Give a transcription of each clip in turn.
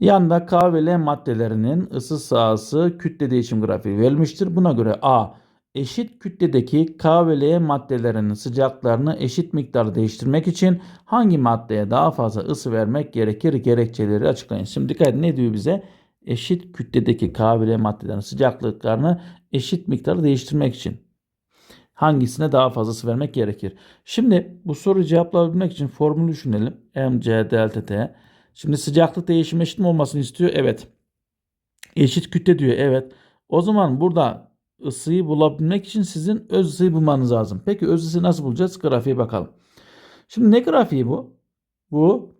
Yanında K ve L maddelerinin ısı sahası kütle değişim grafiği verilmiştir. Buna göre A eşit kütledeki K ve L maddelerinin sıcaklarını eşit miktarda değiştirmek için hangi maddeye daha fazla ısı vermek gerekir gerekçeleri açıklayın. Şimdi dikkat edin ne diyor bize? Eşit kütledeki K ve L maddelerin sıcaklıklarını eşit miktarda değiştirmek için hangisine daha fazla ısı vermek gerekir? Şimdi bu soruyu cevaplayabilmek için formülü düşünelim. mc delta t. Şimdi sıcaklık değişimi eşit mi olmasını istiyor? Evet. Eşit kütle diyor. Evet. O zaman burada ısıyı bulabilmek için sizin öz ısıyı bulmanız lazım. Peki öz ısıyı nasıl bulacağız? Grafiğe bakalım. Şimdi ne grafiği bu? Bu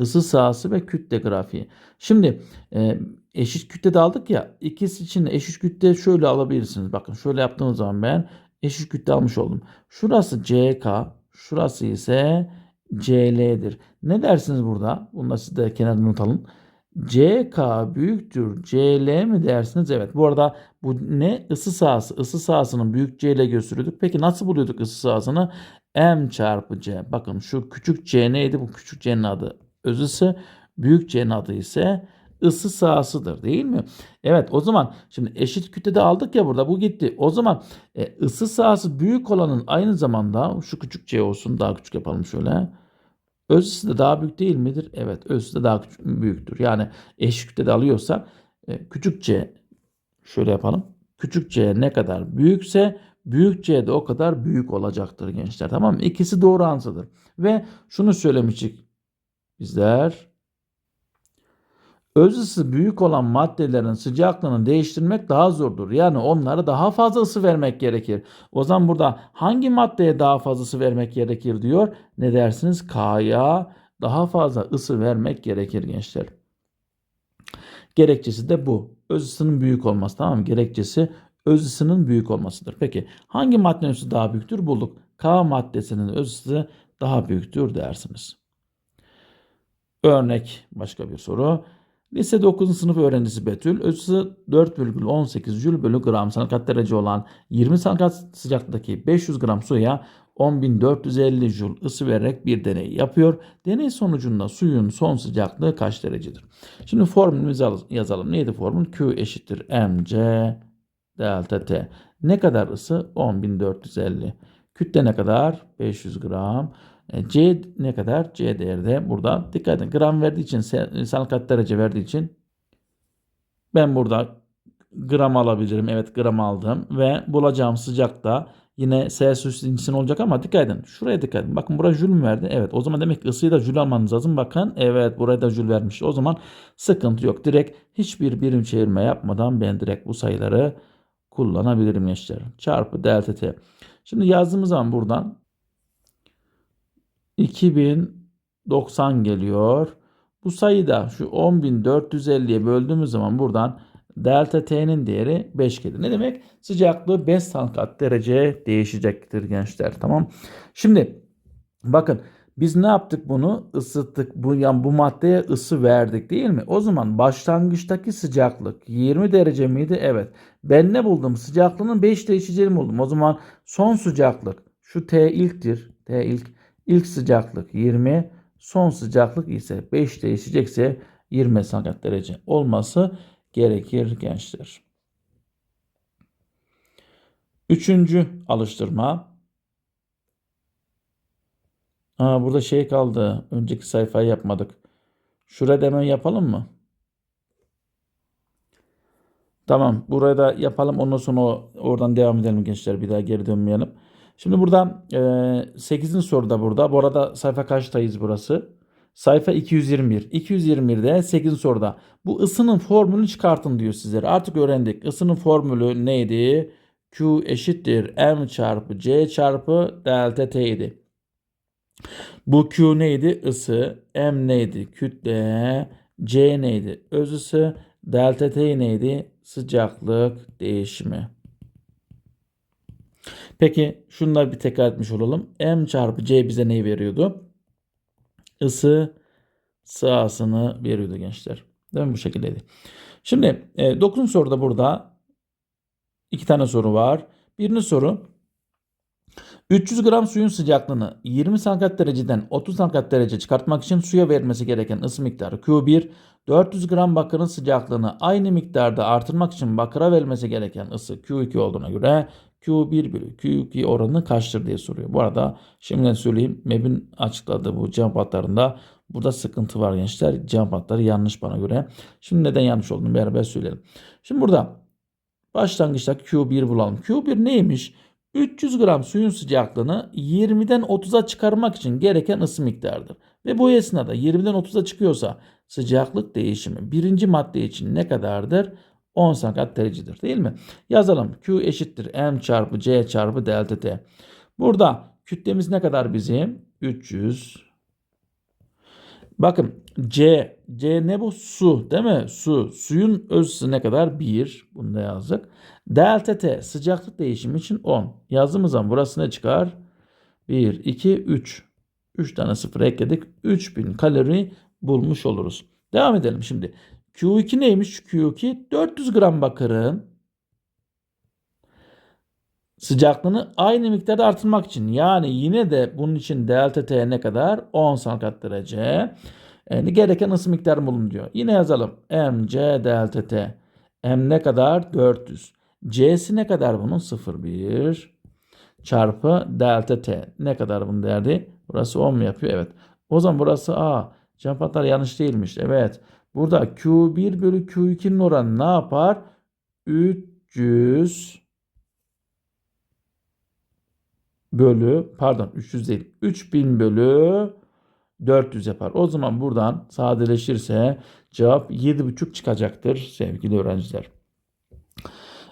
ısı sahası ve kütle grafiği. Şimdi e, eşit kütle de aldık ya. İkisi için eşit kütle şöyle alabilirsiniz. Bakın şöyle yaptığımız zaman ben eşit kütle almış oldum. Şurası CK, şurası ise CL'dir. Ne dersiniz burada? Bunu da siz de kenarda not. CK büyüktür CL mi dersiniz? Evet. Bu arada bu ne? Isı sahası. Isı sahasının büyük C ile gösteriyorduk. Peki nasıl buluyorduk ısı sahasını? M çarpı C. Bakın şu küçük C neydi? Bu küçük C'nin adı öz ısı. Büyük C'nin adı ise ısı sahasıdır değil mi? Evet o zaman şimdi eşit kütlede aldık ya burada bu gitti. O zaman e, ısı sahası büyük olanın aynı zamanda şu küçük C olsun daha küçük yapalım şöyle. Öz ısı da daha büyük değil midir? Evet öz ısı da daha küçük, büyüktür. Yani eşit kütlede alıyorsak e, küçük C şöyle yapalım. Küçük C ne kadar büyükse büyük C de o kadar büyük olacaktır gençler. Tamam mı? İkisi doğru ansıdır. Ve şunu söylemiştik bizler öz ısı büyük olan maddelerin sıcaklığını değiştirmek daha zordur. Yani onlara daha fazla ısı vermek gerekir. O zaman burada hangi maddeye daha fazla ısı vermek gerekir diyor. Ne dersiniz? K'ya daha fazla ısı vermek gerekir gençler. Gerekçesi de bu. Öz ısının büyük olması tamam mı? Gerekçesi öz ısının büyük olmasıdır. Peki hangi maddenin ısı daha büyüktür? Bulduk. K maddesinin öz ısı daha büyüktür dersiniz. Örnek başka bir soru. Lise 9. sınıf öğrencisi Betül ölçüsü 4,18 jül bölü gram santigrat derece olan 20 santigrat sıcaklıktaki 500 gram suya 10.450 jül ısı vererek bir deney yapıyor. Deney sonucunda suyun son sıcaklığı kaç derecedir? Şimdi formülümüzü yazalım. Neydi formül? Q eşittir mc delta t. Ne kadar ısı? 10.450. Kütle ne kadar? 500 gram. E, C ne kadar? C değeri de burada. Dikkat edin. Gram verdiği için, santigrat derece verdiği için ben burada gram alabilirim. Evet gram aldım. Ve bulacağım sıcak da yine Celsius cinsinden olacak ama dikkat edin. Şuraya dikkat edin. Bakın buraya jül mü verdi? Evet. O zaman demek ki ısıyı da jül almanız lazım. Bakın evet buraya da jül vermiş. O zaman sıkıntı yok. Direkt hiçbir birim çevirme yapmadan ben direkt bu sayıları kullanabilirim gençler. Çarpı delta t. Şimdi yazdığımız zaman buradan 2090 geliyor. Bu sayıyı da şu 10.450'ye böldüğümüz zaman buradan delta t'nin değeri 5 gelir. Ne demek? Sıcaklığı 5 santigrat derece değişecektir gençler. Tamam. Şimdi bakın biz ne yaptık bunu? Isıttık. Bu, yani bu maddeye ısı verdik değil mi? O zaman başlangıçtaki sıcaklık 20 derece miydi? Evet. Ben ne buldum? Sıcaklığının 5 değişeceğini buldum. O zaman son sıcaklık şu T ilktir. T ilk. İlk sıcaklık 20, son sıcaklık ise 5 değişecekse 20 santigrat derece olması gerekir gençler. Üçüncü alıştırma. Aa, burada şey kaldı. Önceki sayfayı yapmadık. Şurada hemen yapalım mı? Tamam. Buraya da yapalım. Ondan sonra oradan devam edelim gençler. Bir daha geri dönmeyelim. Şimdi burada e, 8. soruda burada. Bu arada sayfa kaçtayız burası? Sayfa 221. 221'de 8. soruda. Bu ısının formülünü çıkartın diyor sizlere. Artık öğrendik. Isının formülü neydi? Q eşittir M çarpı C çarpı delta T idi. Bu Q neydi? Isı. M neydi? Kütle. C neydi? Öz ısı. Delta T neydi? Sıcaklık değişimi. Peki şunları bir tekrar etmiş olalım. M çarpı C bize neyi veriyordu? Isı sahasını veriyordu gençler. Değil mi? Bu şekildeydi. Şimdi e, 9. soruda burada iki tane soru var. Birinci soru 300 gram suyun sıcaklığını 20 santigrat dereceden 30 santigrat derece çıkartmak için suya verilmesi gereken ısı miktarı Q1, 400 gram bakırın sıcaklığını aynı miktarda artırmak için bakıra verilmesi gereken ısı Q2 olduğuna göre Q1 bölü Q2 oranı kaçtır diye soruyor. Bu arada şimdiden söyleyeyim MEB'in açıkladığı bu cevap hatlarında burada sıkıntı var gençler. Cevap hatları yanlış bana göre. Şimdi neden yanlış olduğunu beraber söyleyelim. Şimdi burada başlangıçta Q1 bulalım. Q1 neymiş? 300 gram suyun sıcaklığını 20'den 30'a çıkarmak için gereken ısı miktarıdır. Ve bu esnada 20'den 30'a çıkıyorsa sıcaklık değişimi birinci madde için ne kadardır? 10 santigrat derecedir değil mi? Yazalım. Q eşittir M çarpı C çarpı delta T. Burada kütlemiz ne kadar bizim? 300. Bakın C. C ne bu? Su değil mi? Su. Suyun ölçüsü ne kadar? 1. Bunu da yazdık. Delta T sıcaklık değişimi için 10. Yazdığımız zaman burası ne çıkar? 1, 2, 3. 3 tane sıfır ekledik. 3000 kalori bulmuş oluruz. Devam edelim şimdi. Q2 neymiş? Q2 400 gram bakırın sıcaklığını aynı miktarda artırmak için yani yine de bunun için delta T ne kadar? 10 santigrat derece. Yani gereken ısı miktarı bulun diyor. Yine yazalım. MC delta T. M ne kadar? 400. C'si ne kadar bunun? 0,1 çarpı delta T. Ne kadar bunun değerli? Burası 10 mu yapıyor? Evet. O zaman burası A. Cevaplar yanlış değilmiş. Evet. Burada Q1 bölü Q2'nin oranı ne yapar? 300 bölü pardon 300 değil 3000 bölü 400 yapar. O zaman buradan sadeleşirse cevap 7,5 çıkacaktır sevgili öğrenciler.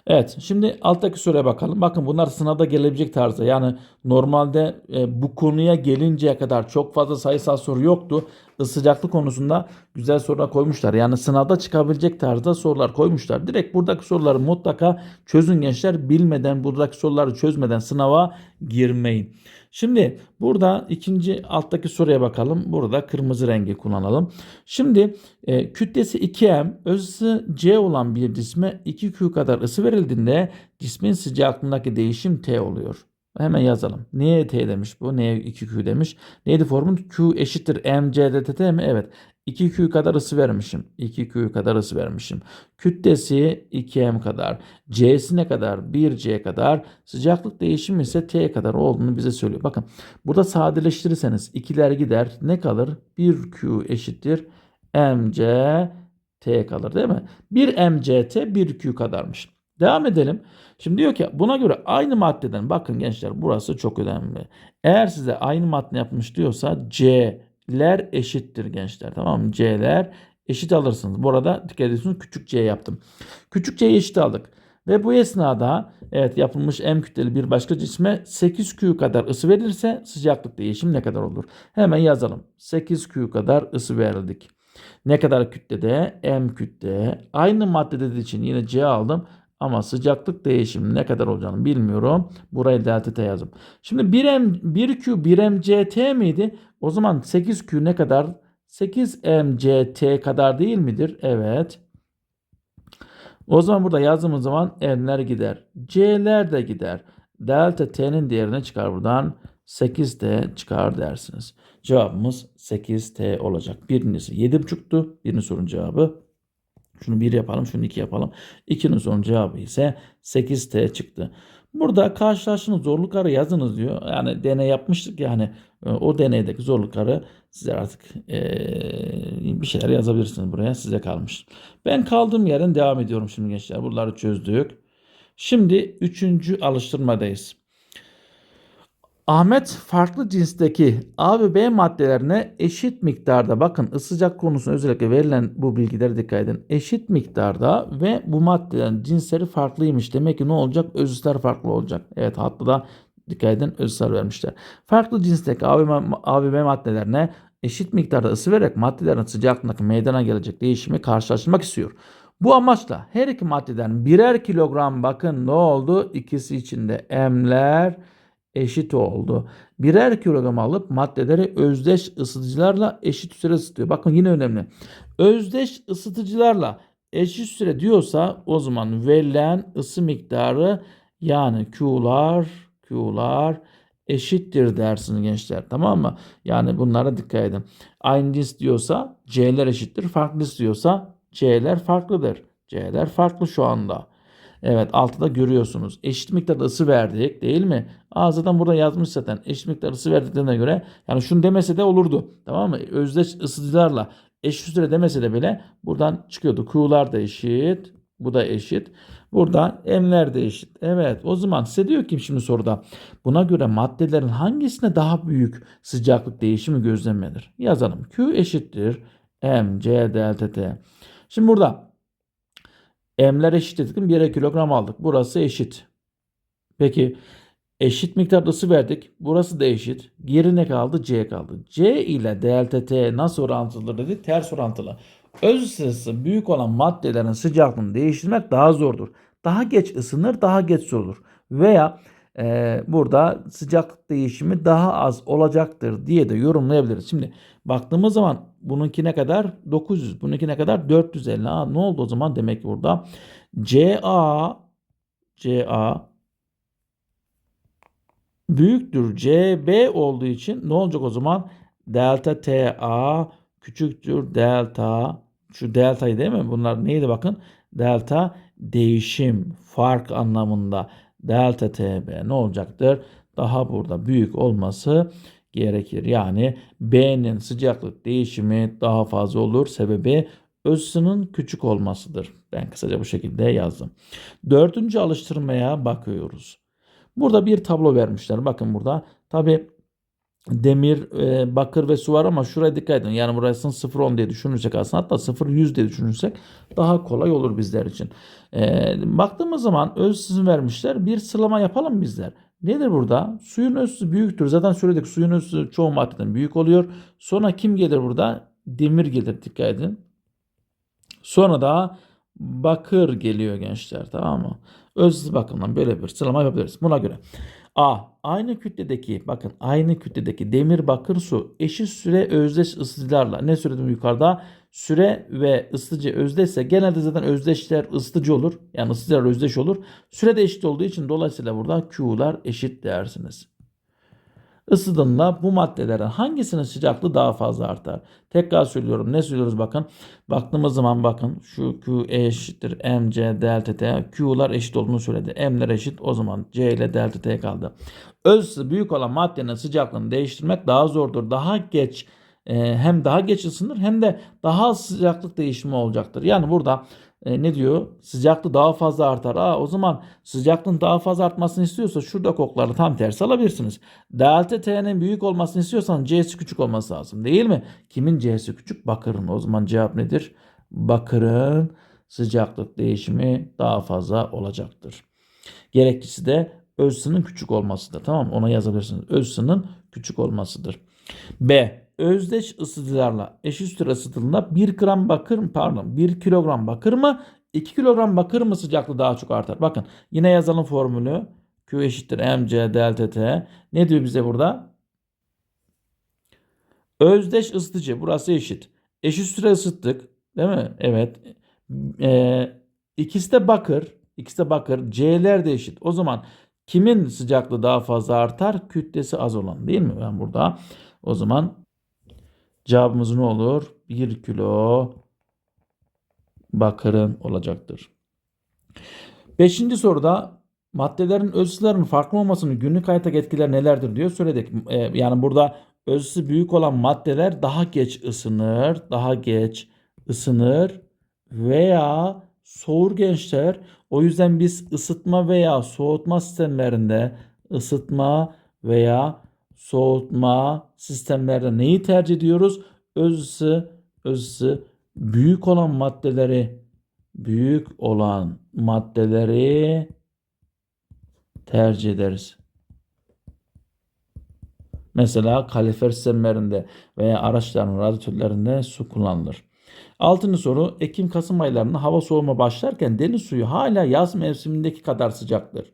Evet şimdi alttaki soruya bakalım. Bakın bunlar sınavda gelebilecek tarzda. Yani normalde e, bu konuya gelinceye kadar çok fazla sayısal soru yoktu. Sıcaklık konusunda güzel sorular koymuşlar. Yani sınavda çıkabilecek tarzda sorular koymuşlar. Direkt buradaki soruları mutlaka çözün gençler. Bilmeden buradaki soruları çözmeden sınava girmeyin. Şimdi burada ikinci alttaki soruya bakalım. Burada kırmızı rengi kullanalım. Şimdi e, kütlesi 2M, ısı C olan bir cisme 2Q kadar ısı verildiğinde cismin sıcaklığındaki değişim T oluyor. Hemen yazalım. Neye T demiş bu? Neye 2Q demiş? Neydi formun? Q eşittir MC DTT mi? Evet. 2Q kadar ısı vermişim. 2Q kadar ısı vermişim. Kütlesi 2M kadar. C'si ne kadar? 1C kadar. Sıcaklık değişimi ise T kadar olduğunu bize söylüyor. Bakın burada sadeleştirirseniz ikiler gider. Ne kalır? 1Q eşittir. MC T kalır değil mi? 1 MCT 1Q kadarmış. Devam edelim. Şimdi diyor ki buna göre aynı maddeden bakın gençler burası çok önemli. Eğer size aynı madde yapmış diyorsa C'ler eşittir gençler. Tamam mı? C'ler eşit alırsınız. Bu arada dikkat ediyorsunuz küçük C yaptım. Küçük C'yi eşit aldık. Ve bu esnada evet yapılmış M kütleli bir başka cisme 8Q kadar ısı verilirse sıcaklık değişimi ne kadar olur? Hemen yazalım. 8Q kadar ısı verildik. Ne kadar kütlede? M kütle. Aynı madde dediği için yine C aldım. Ama sıcaklık değişimi ne kadar olacağını bilmiyorum. Burayı delta T yazdım. Şimdi 1M, 1Q 1MCT miydi? O zaman 8Q ne kadar? 8MCT kadar değil midir? Evet. O zaman burada yazdığımız zaman M'ler gider. C'ler de gider. Delta T'nin değerine çıkar buradan. 8T çıkar dersiniz. Cevabımız 8T olacak. Birincisi 7.5'tu. Birinci sorunun cevabı şunu 1 yapalım, şunu 2 yapalım. 2'nin son cevabı ise 8T çıktı. Burada karşılaştığınız zorlukları yazınız diyor. Yani deney yapmıştık yani e, o deneydeki zorlukları size artık ee, bir şeyler yazabilirsiniz buraya size kalmış. Ben kaldığım yerden devam ediyorum şimdi gençler. Bunları çözdük. Şimdi üçüncü alıştırmadayız. Ahmet farklı cinsteki A ve B maddelerine eşit miktarda bakın ısıcak konusuna özellikle verilen bu bilgilere dikkat edin. Eşit miktarda ve bu maddelerin cinsleri farklıymış. Demek ki ne olacak? Özüsler farklı olacak. Evet hatta da dikkat edin özüsler vermişler. Farklı cinsteki A ve, B maddelerine eşit miktarda ısı vererek maddelerin sıcaklığındaki meydana gelecek değişimi karşılaştırmak istiyor. Bu amaçla her iki maddeden birer kilogram bakın ne oldu? İkisi içinde M'ler eşit oldu. Birer kilogram alıp maddeleri özdeş ısıtıcılarla eşit süre ısıtıyor. Bakın yine önemli. Özdeş ısıtıcılarla eşit süre diyorsa o zaman verilen ısı miktarı yani Q'lar, Q'lar eşittir dersiniz gençler. Tamam mı? Yani bunlara dikkat edin. Aynı cins diyorsa C'ler eşittir. Farklı diyorsa C'ler farklıdır. C'ler farklı şu anda. Evet altıda görüyorsunuz. Eşit miktarda ısı verdik değil mi? Aa zaten burada yazmış zaten. Eşit miktarda ısı verdiklerine göre yani şunu demese de olurdu. Tamam mı? Özdeş ısıtıcılarla eşit süre demese de bile buradan çıkıyordu. Q'lar da eşit. Bu da eşit. Burada M'ler de eşit. Evet o zaman size diyor ki şimdi soruda buna göre maddelerin hangisine daha büyük sıcaklık değişimi gözlenmedir? Yazalım. Q eşittir. M, C, delta T. Şimdi burada M'ler eşit dedik. 1'e kilogram aldık. Burası eşit. Peki eşit miktarda ısı verdik. Burası da eşit. Geri ne kaldı? C kaldı. C ile delta T nasıl orantılı dedik? Ters orantılı. Öz ısısı büyük olan maddelerin sıcaklığını değiştirmek daha zordur. Daha geç ısınır, daha geç soğur. Veya e, burada sıcaklık değişimi daha az olacaktır diye de yorumlayabiliriz. Şimdi baktığımız zaman bununki ne kadar? 900. Bununki ne kadar? 450. Aa, ne oldu o zaman? Demek ki burada CA CA büyüktür CB olduğu için ne olacak o zaman? Delta TA küçüktür delta şu deltayı değil mi? Bunlar neydi bakın? Delta değişim fark anlamında delta TB ne olacaktır? Daha burada büyük olması gerekir. Yani B'nin sıcaklık değişimi daha fazla olur. Sebebi ısının küçük olmasıdır. Ben kısaca bu şekilde yazdım. Dördüncü alıştırmaya bakıyoruz. Burada bir tablo vermişler. Bakın burada tabi demir, e, bakır ve su var ama şuraya dikkat edin. Yani burasını 0-10 diye düşünürsek aslında hatta 0-100 diye düşünürsek daha kolay olur bizler için. E, baktığımız zaman öz ısısını vermişler. Bir sıralama yapalım bizler. Nedir burada? Suyun ölçüsü büyüktür. Zaten söyledik suyun ölçüsü çoğu maddeden büyük oluyor. Sonra kim gelir burada? Demir gelir dikkat edin. Sonra da bakır geliyor gençler tamam mı? Öz bakımından böyle bir sıralama yapabiliriz. Buna göre A. Aynı kütledeki bakın aynı kütledeki demir bakır su eşit süre özdeş ısıtıcılarla ne söyledim yukarıda süre ve ısıtıcı özdeşse genelde zaten özdeşler ısıtıcı olur. Yani ısıtıcılar özdeş olur. Süre de eşit olduğu için dolayısıyla burada Q'lar eşit dersiniz. Isıdığında bu maddelerin hangisinin sıcaklığı daha fazla artar? Tekrar söylüyorum. Ne söylüyoruz bakın. Baktığımız zaman bakın şu Q eşittir MC delta T. Q'lar eşit olduğunu söyledi. M'ler eşit. O zaman C ile delta T kaldı. Öz büyük olan maddenin sıcaklığını değiştirmek daha zordur. Daha geç e, hem daha geç ısınır hem de daha az sıcaklık değişimi olacaktır. Yani burada e, ne diyor? Sıcaklık daha fazla artar. Aa, o zaman sıcaklığın daha fazla artmasını istiyorsa şurada kokları tam tersi alabilirsiniz. Delta T'nin büyük olmasını istiyorsan C'si küçük olması lazım değil mi? Kimin C'si küçük? Bakırın. O zaman cevap nedir? Bakırın sıcaklık değişimi daha fazla olacaktır. Gerekçesi de öz küçük olmasıdır. Tamam mı? Ona yazabilirsiniz. Öz küçük olmasıdır. B özdeş ısıtıcılarla eşit süre ısıtıldığında 1 gram bakır mı pardon 1 kilogram bakır mı 2 kilogram bakır mı sıcaklığı daha çok artar? Bakın yine yazalım formülü. Q eşittir mc delta t. Ne diyor bize burada? Özdeş ısıtıcı burası eşit. Eşit süre ısıttık. Değil mi? Evet. Ee, ikisi de bakır. İkisi de bakır. C'ler de eşit. O zaman kimin sıcaklığı daha fazla artar? Kütlesi az olan değil mi? Ben burada o zaman Cevabımız ne olur? 1 kilo bakırın olacaktır. Beşinci soruda maddelerin ölçülerinin farklı olmasının günlük hayata etkiler nelerdir diyor söyledik. Ee, yani burada ölçüsü büyük olan maddeler daha geç ısınır, daha geç ısınır veya soğur gençler. O yüzden biz ısıtma veya soğutma sistemlerinde ısıtma veya soğutma sistemlerde neyi tercih ediyoruz? Öz ısı, büyük olan maddeleri büyük olan maddeleri tercih ederiz. Mesela kalifer sistemlerinde veya araçların radyatörlerinde su kullanılır. Altıncı soru Ekim-Kasım aylarında hava soğuma başlarken deniz suyu hala yaz mevsimindeki kadar sıcaktır.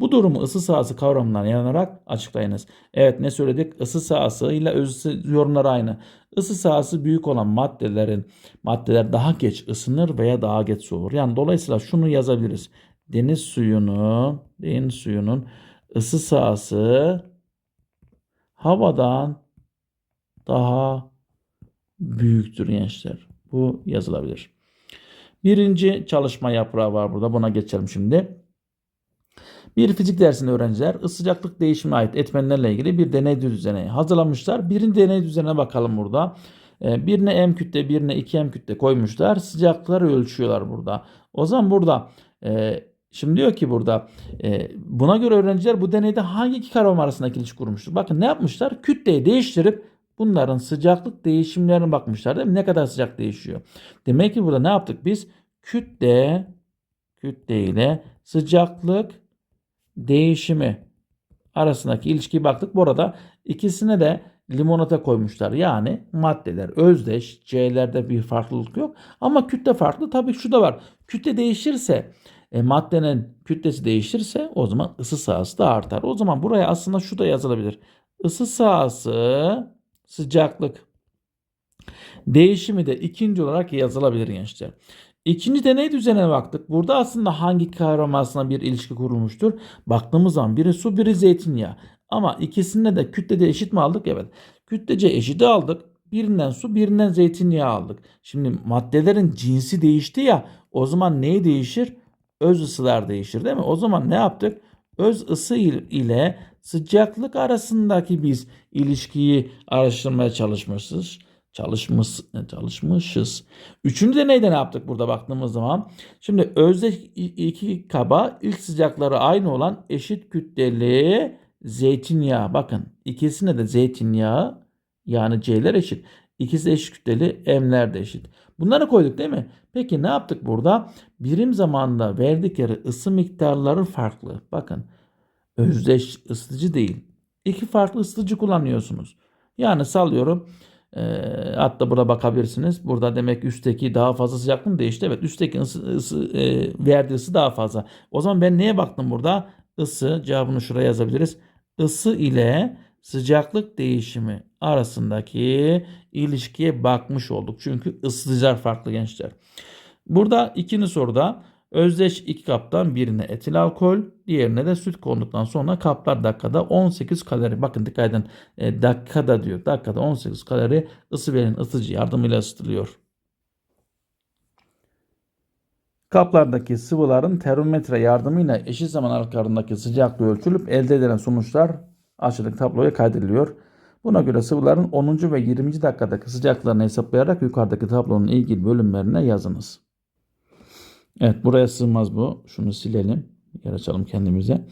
Bu durumu ısı sahası kavramından yaranarak açıklayınız. Evet ne söyledik? Isı sahası ile öz ısı yorumları aynı. Isı sahası büyük olan maddelerin maddeler daha geç ısınır veya daha geç soğur. Yani dolayısıyla şunu yazabiliriz. Deniz suyunu, deniz suyunun ısı sahası havadan daha büyüktür gençler. Bu yazılabilir. Birinci çalışma yaprağı var burada. Buna geçelim şimdi. Bir fizik dersinde öğrenciler ısı sıcaklık değişimine ait etmenlerle ilgili bir deney düzeni hazırlamışlar. Birinci deney düzenine bakalım burada. Ee, Birine M kütle, birine 2M kütle koymuşlar. Sıcaklıkları ölçüyorlar burada. O zaman burada e, şimdi diyor ki burada e, buna göre öğrenciler bu deneyde hangi iki kavram arasındaki ilişki kurmuştur? Bakın ne yapmışlar? Kütleyi değiştirip bunların sıcaklık değişimlerine bakmışlar değil mi? Ne kadar sıcak değişiyor. Demek ki burada ne yaptık biz? Kütle kütle ile sıcaklık değişimi arasındaki ilişkiye baktık. Bu arada ikisine de limonata koymuşlar. Yani maddeler özdeş. C'lerde bir farklılık yok. Ama kütle farklı. Tabii şu da var. Kütle değişirse e, maddenin kütlesi değişirse o zaman ısı sahası da artar. O zaman buraya aslında şu da yazılabilir. Isı sahası sıcaklık değişimi de ikinci olarak yazılabilir gençler. İkinci deney düzenine baktık. Burada aslında hangi kavram arasında bir ilişki kurulmuştur? Baktığımız zaman biri su biri zeytinyağı. Ama ikisinde de kütlede eşit mi aldık? Evet. Kütlece eşiti aldık. Birinden su birinden zeytinyağı aldık. Şimdi maddelerin cinsi değişti ya o zaman neyi değişir? Öz ısılar değişir değil mi? O zaman ne yaptık? Öz ısı il- ile sıcaklık arasındaki biz ilişkiyi araştırmaya çalışmışız. Çalışmış, çalışmışız. Üçüncü deneyde ne yaptık burada baktığımız zaman? Şimdi özdeş iki kaba ilk sıcakları aynı olan eşit kütleli zeytinyağı. Bakın ikisine de zeytinyağı yani C'ler eşit. İkisi eşit kütleli M'ler de eşit. Bunları koyduk değil mi? Peki ne yaptık burada? Birim zamanda verdikleri ısı miktarları farklı. Bakın özdeş ısıtıcı değil. İki farklı ısıtıcı kullanıyorsunuz. Yani sallıyorum. E, hatta burada bakabilirsiniz. Burada demek üstteki daha fazla sıcaklık değişti? Evet üstteki ısı, ısı, e, verdiği ısı daha fazla. O zaman ben neye baktım burada? Isı cevabını şuraya yazabiliriz. Isı ile sıcaklık değişimi arasındaki ilişkiye bakmış olduk. Çünkü ısıtıcılar farklı gençler. Burada ikinci soruda özdeş iki kaptan birine etil alkol, diğerine de süt konduktan sonra kaplar dakikada 18 kalori. Bakın dikkat edin e, dakikada diyor. Dakikada 18 kalori ısı veren ısıtıcı yardımıyla ısıtılıyor. Kaplardaki sıvıların termometre yardımıyla eşit zaman aralıklarındaki sıcaklığı ölçülüp elde edilen sonuçlar aşağıdaki tabloya kaydediliyor. Buna göre sıvıların 10. ve 20. dakikadaki sıcaklıklarını hesaplayarak yukarıdaki tablonun ilgili bölümlerine yazınız. Evet buraya sığmaz bu. Şunu silelim. Yer kendimize.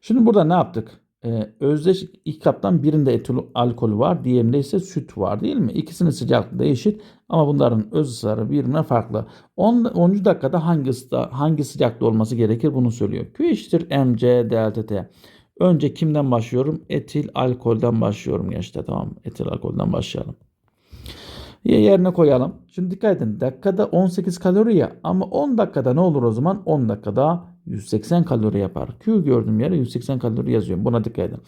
Şimdi burada ne yaptık? Ee, özdeş ilk kaptan birinde etil alkolü var. Diğerinde ise süt var değil mi? İkisinin sıcaklığı da ama bunların öz ısıları birbirine farklı. 10. 10. dakikada hangi, ısıda, hangi sıcaklığı olması gerekir bunu söylüyor. Q eşittir mc delta t. Önce kimden başlıyorum? Etil alkolden başlıyorum gençler tamam? Etil alkolden başlayalım. Yerine koyalım. Şimdi dikkat edin. Dakikada 18 kalori ya ama 10 dakikada ne olur o zaman? 10 dakikada 180 kalori yapar. Q gördüğüm yere 180 kalori yazıyorum. Buna dikkat edin.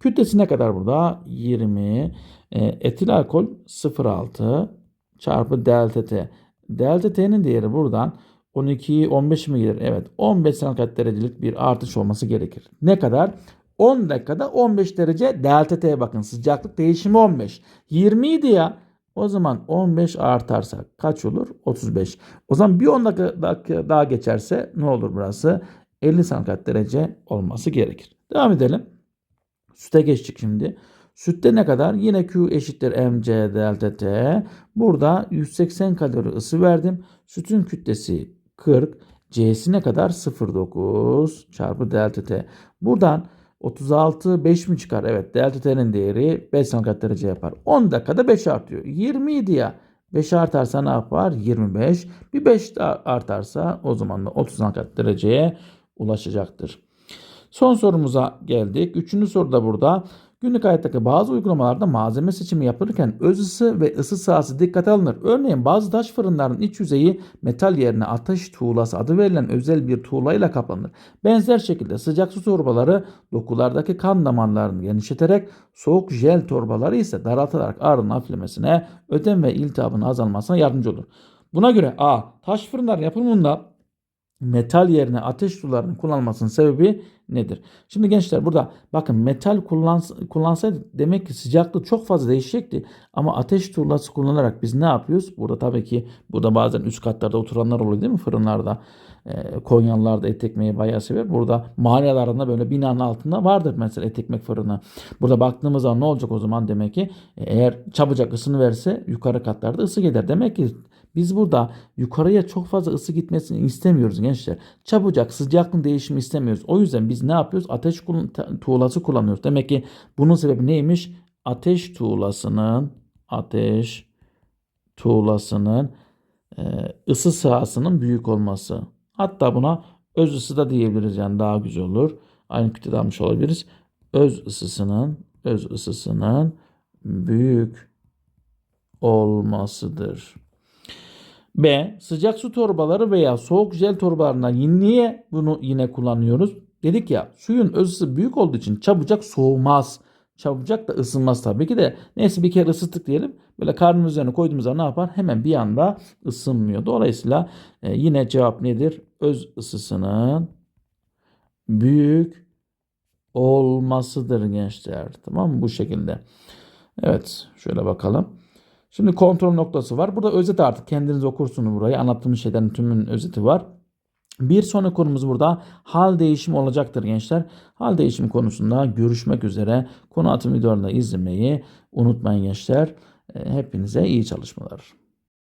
Kütlesi ne kadar burada? 20. E, etil alkol 0.6 çarpı delta T. Delta T'nin değeri buradan 12 15 mi gelir? Evet. 15 santigrat derecelik bir artış olması gerekir. Ne kadar? 10 dakikada 15 derece delta T'ye bakın. Sıcaklık değişimi 15. 20 idi ya. O zaman 15 artarsa kaç olur? 35. O zaman bir 10 dakika, daha geçerse ne olur burası? 50 santigrat derece olması gerekir. Devam edelim. Süte geçtik şimdi. Sütte ne kadar? Yine Q eşittir mc delta t. Burada 180 kalori ısı verdim. Sütün kütlesi 40. C'si ne kadar? 0.9 çarpı delta t. Buradan 36 5 mi çıkar? Evet delta t'nin değeri 5 santigrat derece yapar. 10 dakikada 5 artıyor. 20 idi ya. 5 artarsa ne yapar? 25. Bir 5 daha artarsa o zaman da 30 santigrat dereceye ulaşacaktır. Son sorumuza geldik. Üçüncü soruda burada. Günlük hayattaki bazı uygulamalarda malzeme seçimi yapılırken öz ısı ve ısı sahası dikkate alınır. Örneğin bazı taş fırınların iç yüzeyi metal yerine ateş tuğlası adı verilen özel bir tuğlayla kaplanır. Benzer şekilde sıcak su torbaları dokulardaki kan damarlarını genişleterek soğuk jel torbaları ise daraltarak ağrının hafiflemesine, ödem ve iltihabın azalmasına yardımcı olur. Buna göre A. Taş fırınlar yapımında metal yerine ateş sularının kullanılmasının sebebi nedir? Şimdi gençler burada bakın metal kullans kullansaydı demek ki sıcaklık çok fazla değişecekti. Ama ateş tuğlası kullanarak biz ne yapıyoruz? Burada tabii ki burada bazen üst katlarda oturanlar oluyor değil mi fırınlarda? E, Konyalılar da et ekmeği bayağı sever. Burada mahallelerinde böyle binanın altında vardır mesela et ekmek fırını. Burada baktığımız zaman ne olacak o zaman demek ki e, eğer çabucak ısını verse yukarı katlarda ısı gider. Demek ki biz burada yukarıya çok fazla ısı gitmesini istemiyoruz gençler. Çabucak sıcaklığın değişimi istemiyoruz. O yüzden biz ne yapıyoruz? Ateş tuğlası kullanıyoruz. Demek ki bunun sebebi neymiş? Ateş tuğlasının ateş tuğlasının e, ısı sahasının büyük olması. Hatta buna öz ısı da diyebiliriz yani daha güzel olur. Aynı kütlede almış olabiliriz. Öz ısısının öz ısısının büyük olmasıdır. B. Sıcak su torbaları veya soğuk jel torbalarından niye bunu yine kullanıyoruz? Dedik ya suyun öz ısı büyük olduğu için çabucak soğumaz. Çabucak da ısınmaz tabii ki de. Neyse bir kere ısıttık diyelim. Böyle karnın üzerine koyduğumuz zaman ne yapar? Hemen bir anda ısınmıyor. Dolayısıyla e, yine cevap nedir? Öz ısısının büyük olmasıdır gençler. Tamam mı? Bu şekilde. Evet. Şöyle bakalım. Şimdi kontrol noktası var. Burada özet artık kendiniz okursunuz burayı. Anlattığımız şeylerin tümünün özeti var. Bir sonraki konumuz burada hal değişimi olacaktır gençler. Hal değişimi konusunda görüşmek üzere. Konu atım videolarını izlemeyi unutmayın gençler. E, Hepinize iyi çalışmalar.